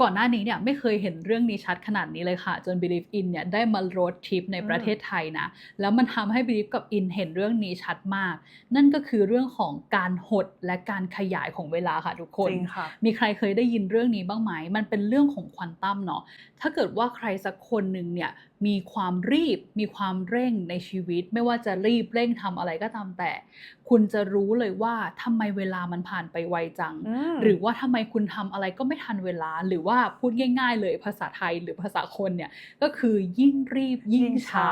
ก่อนหน้านี้เนี่ยไม่เคยเห็นเรื่องนี้ชัดขนาดนี้เลยค่ะ จน Believe In เนี่ยได้มา road trip ในประเทศไทยนะ แล้วมันทำให้ Believe กับ In เห็นเรื่องนี้ชัดมาก นั่นก็คือเรื่องของการหดและการขยายของเวลาค่ะทุกคนจริงค่ะมีใครเคยได้ยินเรื่องนี้บ้างไหม มันเป็นเรื่องของควอนตัมเนาะถ้าเกิดว่าใครสักคนหนึ่งเนี่ยมีความรีบ มีความเร่งในชีวิต ไม่ว่าจะรีบเร่งทำอะไรก็ตามแต่ คุณจะรู้เลยว่าทำไมเวลามันผ่านไปไวจังมหรือว่าทำไมคุณทำอะไรก็ไม่ทันเวลาหรือว่าพูดง่าย ๆ เลยภาษาไทยหรือภาษาคนเนี่ยก็คือยิ่งรีบยิ่งช้า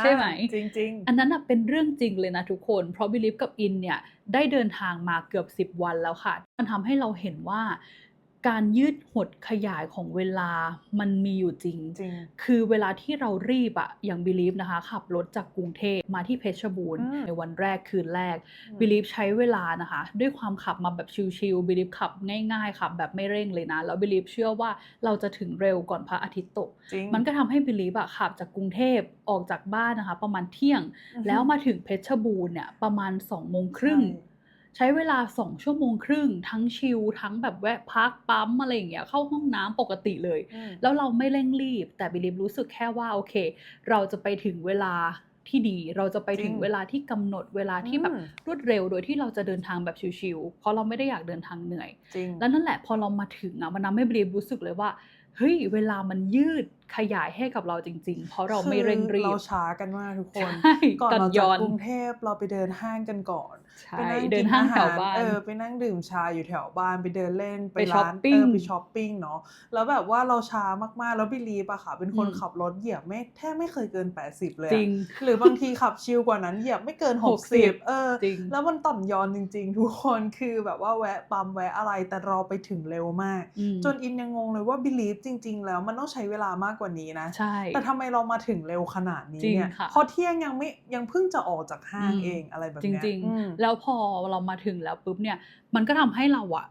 ใช่ไหมจริงจริงอันนั้นน่ะเป็นเรื่องจริงเลยนะทุกคน เพราะบิลิฟกับอินเนี่ยได้เดินทางมาเกือบ 10 วันแล้วค่ะ มันทำให้เราเห็นว่า การยืดหดขยายของเวลามันมีอยู่จริง จริง คือเวลาที่เรารีบอะอย่างบิลีฟนะคะ ขับรถจากกรุงเทพมาที่เพชรบูรณ์ อืม ในวันแรกคืนแรกอืมบิลีฟใช้เวลานะคะ ด้วยความขับมาแบบชิลๆบิลีฟขับง่ายๆขับแบบไม่เร่งเลยนะ แล้วบิลีฟเชื่อว่าเราจะถึงเร็วก่อนพระอาทิตย์ตก จริง มันก็ทำให้บิลีฟอะขับจากกรุงเทพออกจากบ้านนะคะ ประมาณเที่ยงอือฮึแล้วมาถึงเพชรบูรณ์เนี่ยประมาณ2องโมงครึ่ง ใช้ เวลา2ชั่วโมงครึ่ง ทั้งชิลทั้งแบบแวะพักปั๊มอะไรอย่างเงี้ยเข้าห้องน้ำปกติเลยอืมแล้วเราไม่เร่งรีบ แต่บิลิฟรู้สึกแค่ว่าโอเค เราจะไปถึงเวลาที่ดีเราจะไปถึงจริงเวลาที่กำหนดเวลาที่แบบอืมรวดเร็วโดยที่เราจะเดินทางแบบชิลๆเพราะเราไม่ได้อยากเดินทางเหนื่อยจริงแล้วนั่นแหละพอเรามาถึงอะมันทำให้บิลิฟรู้สึกเลยว่าเฮ้ยเวลามันยืดขยายให้กับเราจริง ๆ เพราะเราไม่เร่งรีคือบเราช้ากันมากทุกคนใช่ก่อนก่อนเราย้จากอนกรุงเทพเราไปเดินห้างกันก่อนใช่ไปนั่งเดิกินนห้างอาแถหาวรบ้านเออไปนั่งดื่มชาอยู่แถวบ้านไปเดินเล่นไปร้านช้อปปิ้งเออไปช้อปปิ้งเนาะแล้วแบบว่าเราช้ามากๆแล้วบิลีฟอะค่ะ เป็นคนอืมขับรถเหยียบไม่แทบไม่เคยเกิน 80 เลยอะจริงหรือบางทีขับชิลกว่านั้นเหยียบไม่เกินหกสิบ60 เออจริงแล้วมันต่อนยอนจริง ๆ ทุกคนคือแบบว่าแวะปั๊มแวะอะไรแต่เราไปถึงเร็วมากอืมจนอินยังงงเลยว่าบิลีฟจริง ๆ แล้วมันต้องใช้เวลามากกว่านี้นะใช่แต่ทำไมเรามาถึงเร็วขนาดนี้จริงเนี่ยค่ะเพราะเที่ยงยังไม่ยังเพิ่งจะออกจากห้างอืมเองอะไรแบบจเนี้ยริงอืมๆแล้วพอเรามาถึงแล้วปุ๊บเนี่ยมันก็ทำให้เราอะ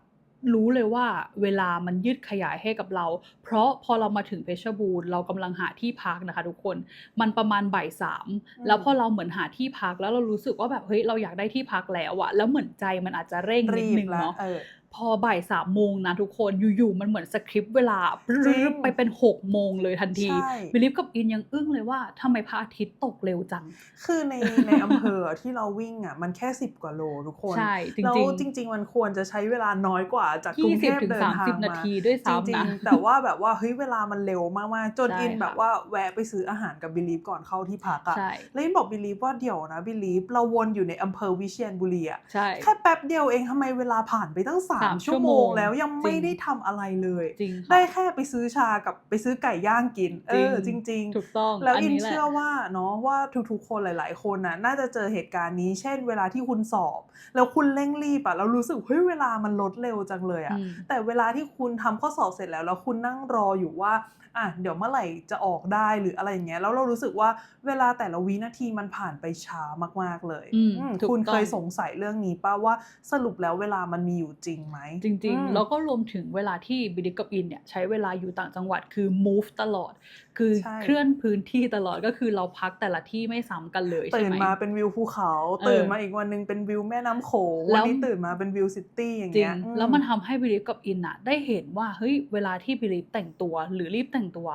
รู้เลยว่าเวลามันยืดขยายให้กับเรา เพราะพอเรามาถึงเพชรบูรณ์เรากำลังหาที่พักนะคะทุกคน มันประมาณบ่ายสามอืมแล้วพอเราเหมือนหาที่พักแล้วเรารู้สึกว่าแบบเฮ้ยเราอยากได้ที่พักแล้วอะแล้วเหมือนใจมันอาจจะเร่งนิรีดบนึงแล้วเนาะเออ พอบ่ายสามโมงนะทุกคนอยู่ๆมันเหมือนสคริปต์เวลาปจริรึ๊งบไปเป็นหกโมงเลยทันทีใช่บิลิฟกับอินยังอึ้งเลยว่าทำไมพระอาทิตย์ตกเร็วจัง คือในในอำเภอที่เราวิ่งอะมันแค่สิบกว่าโลทุกคนใช่จริงๆแล้วจริง ๆ มันควรจะใช้เวลาน้อยกว่าจากกรุงเทพ20ถึงเดินทาง30นามาทีด้วยจริซ้ำงนะๆแต่ว่าแบบว่าเฮ้ยเวลามันเร็วมากๆจนใช่อินค่ะแบบว่าแวะไปซื้ออาหารกับบิลีฟก่อนเข้าที่พักอะใช่แล้วอินบอกบิลีฟว่าเดี๋ยวนะบิลีฟเราวนอยู่ในอำเภอวิเชียรบุรีอะใช่แค่แป๊บเดียวเองทำไมเวลาผ่านไปตั้งสาสามมชั่วโมงชั่วโมงแล้วยังไม่จริงได้ทำอะไรเลยจริงค่ะได้แค่ไปซื้อชากับไปซื้อไก่ย่างกิน เออจจริงริงถูกต้องๆแล้วอินนี้แหละเชื่อว่าเนาะว่าทุกๆคนหลาย ๆ คนน่ะน่าจะเจอเหตุการณ์นี้ เช่น เวลาที่คุณสอบ แล้วคุณเร่งรีบอะแล้วรู้สึกเฮ้ยเวลามันลดเร็วจังเลยอะอืมแต่เวลาที่คุณทำข้อสอบเสร็จแล้วแล้วคุณนั่งรออยู่ว่าอะเดี๋ยวเมื่อไหร่จะออกได้หรืออะไรอย่างเงี้ยแล้วเรารู้สึกว่าเวลาแต่ละวินาทีมันผ่านไปช้ามาก ๆเลยอืมอืมถูกคุณต้องเคยสงสัยเรื่องนี้ป่ะว่าสรุปแล้วเวลามันมีอยู่จริงไหมจริงอืมๆแล้วก็รวมถึงเวลาที่บิลิฟกับอินเนี่ยใช้เวลาอยู่ต่างจังหวัดคือ move ตลอด คือใช่เคลื่อนพื้นที่ตลอดก็คือเราพักแต่ละที่ไม่ซ้ำกันเลยใช่ตื่นไหมมาเป็นวิวภูเขาเออตื่นมาอีกวันหนึงเป็นวิวแม่น้ำโขงแล้วันวนี้ตื่นมาเป็นวิวซิตี้อย่างจริเงี้งยอืแล้วมันทำให้บิลิฟกับอินอะได้เห็นว่าเฮ้ยเวลาที่บิลิฟแต่งตัวหรือรีบแต่งตัว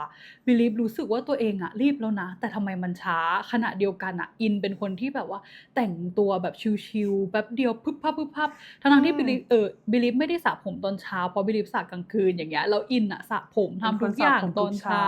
บิลิฟรู้สึกว่าตัวเองอะรีบแล้วนะ แต่ทำไมมันช้าขณะเดียวกันอะอินเป็นคนที่แบบว่าแต่งตัวแบบชิลๆแป๊บเดียวพึบพับพึบพับทั้งๆที่บิลิฟเออบิลิฟไม่ได้สระผมตอนเช้าเพราะบิลิฟสระกลางคืนอย่างเงี้ยแล้วอินอะสระผมทำทุกอย่างตอนเช้า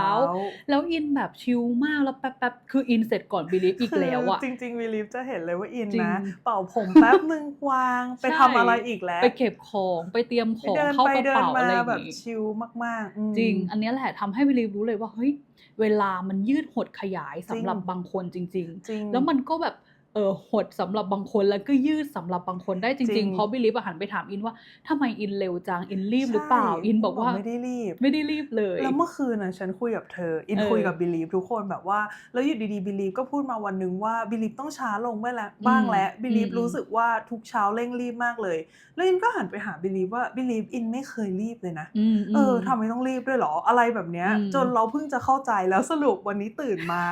แล้วอินแบบชิลมากแล้วแป๊บๆคืออินเสร็จก่อนบิลิฟอีกแล้วอะคืจริงๆวิลิฟจะเห็นเลยว่าอินจริงนะเป่าผมแป๊บนึงวางไปใช่ทำอะไรอีกแล้วไปเก็บของไปเตรียมขไปองเดินเข้าไปกระเดินเป๋ามาอะไรอย่างแบบงี้ชิลมากๆอืมจริง อันเนี้ยแหละทำให้บิลีฟรู้เลยว่าเฮ้ยเวลามันยืดหดขยายสำหรับจริงบางคนจริงจริง ๆ แล้วมันก็แบบ เออหดสำหรับบางคนแล้วก็ยืดสำหรับบางคนได้จจริริงงๆเพราะบิลีฟหันไปถามอินว่าทำไมอินเร็วจังอินรีบหรือเปล่าใช่อินบอกว่าไม่ได้รีบ ไม่ได้รีบเลย แล้วเมื่อคืนน่ะฉันคุยกับเธออินเออคุยกับบิลีฟทุกคนแบบว่า แล้วอยู่ดีๆบิลีฟก็พูดมาวันหนึ่งว่าบิลีฟต้องช้าลงไปแล้วบ้างแล้วบิลีฟอืมรู้สึกว่าทุกเช้าเร่งรีบมากเลย แล้วอินก็หันไปหาบิลีฟว่าบิลีฟอินไม่เคยรีบเลยนะอืมเออมทำไมต้องรีบด้วยเหรออะไรแบบเนี้ยอืมจนเราเพิ่งจะเข้าใจแล้วสรุปวันนี้ตื่นมา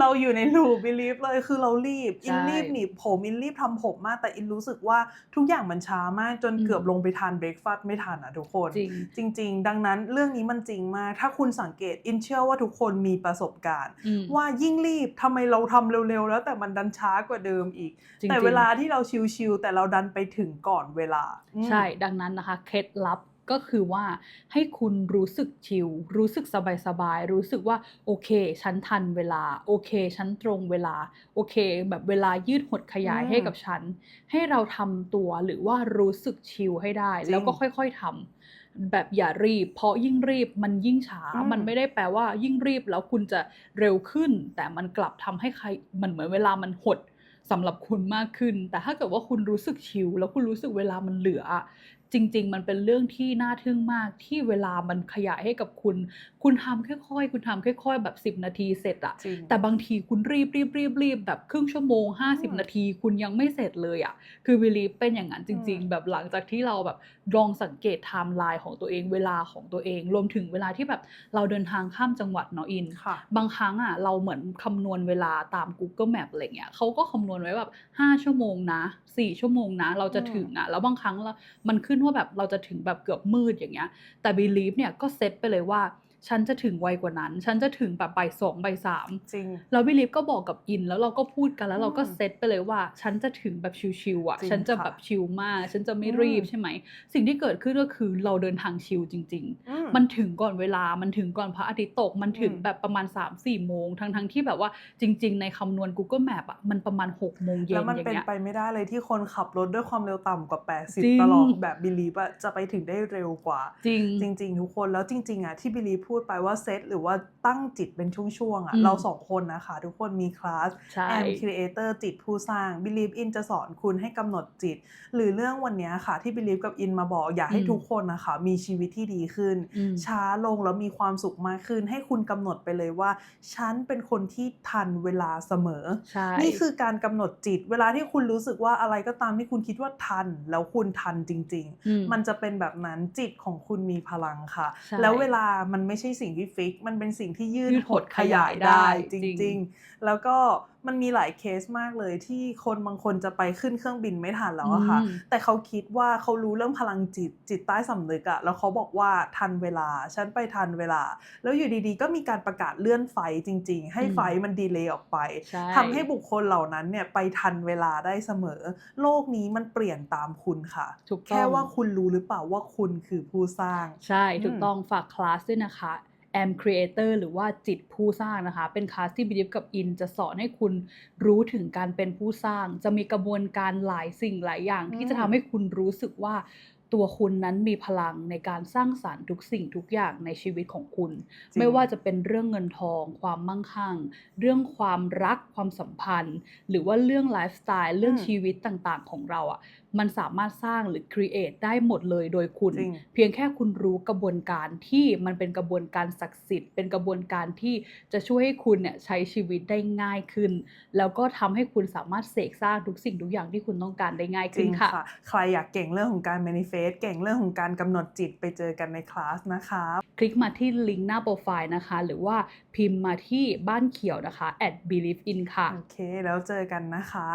เราอยู่ในลูบิลีฟเลยคือเรารีบอินนรีบหนีบผมอินรีบทำผมมากแต่อินรู้สึกว่าทุกอย่างมันช้ามากจนอืมเกือบลงไปทานเบรกฟาสต์ไม่ทันอะทุกคนจริงจริงๆดังนั้นเรื่องนี้มันจริงมากถ้าคุณสังเกตอินเชื่อว่าทุกคนมีประสบการณ์อืมว่ายิ่งรีบทำไมเราทำเร็วๆ แล้วแต่มันดันช้ากว่าเดิมอีกจริงๆแต่เวลาที่เราชิลๆแต่เราดันไปถึงก่อนเวลาอืมใช่ดังนั้นนะคะเคล็ดลับ ก็คือว่าให้คุณรู้สึกชิลรู้สึกสบายๆ รู้สึกว่าโอเค ฉันทันเวลา โอเค ฉันตรงเวลา โอเค แบบเวลายืดหดขยายอืมให้กับฉัน ให้เราทำตัวหรือว่ารู้สึกชิลให้ได้จริงแล้วก็ค่อยๆทำแบบอย่ารีบ เพราะยิ่งรีบมันยิ่งช้าอืมมันไม่ได้แปลว่ายิ่งรีบแล้วคุณจะเร็วขึ้น แต่มันกลับทำให้ใครมันเหมือนเวลามันหดสำหรับคุณมากขึ้น แต่ถ้าเกิดว่าคุณรู้สึกชิลแล้วคุณรู้สึกเวลามันเหลืออะ จริง ๆ มันเป็นเรื่องที่น่าทึ่งมากที่เวลามันขยายให้กับคุณ คุณทำค่อยๆ คุณทำค่อย ๆ แบบ 10 นาทีเสร็จอะจริงแต่บางทีคุณรีบรีบรีบรีบแบบครึ่งชั่วโมงอืม50 นาที คุณยังไม่เสร็จเลยอะคือวิลีฟเป็นอย่างนั้นจริงอืมๆแบบหลังจากที่เราแบบลองสังเกตไทม์ไลน์ของตัวเองเวลาของตัวเอง รวมถึงเวลาที่แบบเราเดินทางข้ามจังหวัดเนาะอินค่ะบางครั้งอะเราเหมือนคำนวณเวลาตาม Google Map อะไรเงี้ยเขาก็คำนวณไว้แบบ 5 ชั่วโมงนะ 4 ชั่วโมงนะ เราจะอืมถึงอะแล้วบางครั้งเรามันขึ้นว่าแบบเราจะถึงแบบเกือบมืดอย่างเงี้ย แต่ Believe เนี่ยก็เซตไปเลยว่าฉันจะถึงไวกว่านั้น ฉันจะถึงแบบบ่ายสองบ่ายสามจริง แล้วบิลีฟก็บอกกับอิน แล้วเราก็พูดกันแล้วเราก็อืมเซตไปเลยว่า ฉันจะถึงแบบชิวๆอะจริงฉันจะค่ะแบบชิลมาก ฉันจะไม่อืมรีบใช่ไหม สิ่งที่เกิดขึ้นก็คือเราเดินทางชิลจริงๆอื มันถึงก่อนเวลามันถึงก่อนพระอาทิตย์ตก มันถึงอืมแบบประมาณ3 4โมงทั้งทั้งๆที่แบบว่าจริง ๆ ในคำนวณ Google Map อะมันประมาณ6โมงเย็แล้นวมันอย่างเป็นเงี้ยไปไม่ได้เลยที่คนขับรถด้วยความเร็วต่ำกว่าจริง80 ตลอดแบบบิลีฟอะจะไปถึงได้เร็วกว่า จริงจริง ๆ ทุกคนแล้วจริง ๆอะที่บิลีฟพูดไปว่าเซตหรือว่าตั้งจิตเป็นช่วงๆอะอืมเราสองคนนะคะ ทุกคนมีคลาสใช่แอมครีเอเตอร์จิตผู้สร้าง Believe in จะสอนคุณให้กำหนดจิต หรือเรื่องวันเนี้ยค่ะที่ Believe กับ In มาบอกอยากให้อืมทุกคนนะคะมีชีวิตที่ดีขึ้นอืมช้าลงแล้วมีความสุขมากขึ้น ให้คุณกำหนดไปเลยว่า ฉันเป็นคนที่ทันเวลาเสมอใช่นี่คือการกำหนดจิต เวลาที่คุณรู้สึกว่าอะไรก็ตามที่คุณคิดว่าทัน แล้วคุณทันจริงอืๆมันจะเป็นแบบนั้นจิตของคุณมีพลังค่ะใช่แล้วเวลามันไม่ใช่สิ่งที่ฟิก มันเป็นสิ่งที่ยืดยืดหหดดขยายขยายได้ได้จจริงริง ๆ แล้วก็ มันมีหลายเคสมากเลยที่คนบางคนจะไปขึ้นเครื่องบินไม่ทันแล้วอะค่ะอืมแต่เขาคิดว่าเขารู้เรื่องพลังจิตจิตใต้สำนึกอะแล้วเขาบอกว่าทันเวลา ฉันไปทันเวลา แล้วอยู่ดีๆ ก็มีการประกาศเลื่อนไฟล์จริง ๆ ให้อืมไฟล์มันดีเลย์ออกไปใช่ทำให้บุคคลเหล่านั้นเนี่ยไปทันเวลาได้เสมอ โลกนี้มันเปลี่ยนตามคุณค่ะถูกต้องแค่ว่าคุณรู้หรือเปล่าว่าคุณคือผู้สร้าง ใช่ถูกอืมต้องฝากคลาสด้วยนะคะ Am Creator หรือว่าจิตผู้สร้างนะคะ เป็นคลาสที่บิลิฟกับอินจะสอนให้คุณรู้ถึงการเป็นผู้สร้าง จะมีกระบวนการหลายสิ่งหลายอย่าง ที่จะทำให้คุณรู้สึกว่าตัวคุณนั้นมีพลังในการสร้างสารรค์ทุกสิ่งทุกอย่างในชีวิตของคุณจริงไม่ว่าจะเป็นเรื่องเงินทอง ความมั่งคั่ง เรื่องความรักความสัมพันธ์ หรือว่าเรื่องไลฟ์สไตล์เรื่องอืมชีวิตต่างๆ ของเราอะ่ะมันสามารถสร้างหรือ create ได้หมดเลยโดยคุณจริงเพียงแค่คุณรู้กระบวนการที่มันเป็นกระบวนการศักดิ์สิทธิ์ เป็นกระบวนการที่จะช่วยให้คุณเนี่ยใช้ชีวิตได้ง่ายขึ้น แล้วก็ทำให้คุณสามารถเสกสร้างทุกสิ่งทุกอย่างที่คุณต้องการได้ง่ายจขึ้รินงค่ะค่ะใครอยากเก่งเรื่องของการ manifest เก่งเรื่องของการกำหนดจิตไปเจอกันในคลาสนะคะ คลิกมาที่ลิงก์หน้าโปรไฟล์นะคะ หรือว่าพิมพ์มาที่บ้านเขียวนะคะ at believe in ค่ะโอเค แล้วเจอกันนะคะ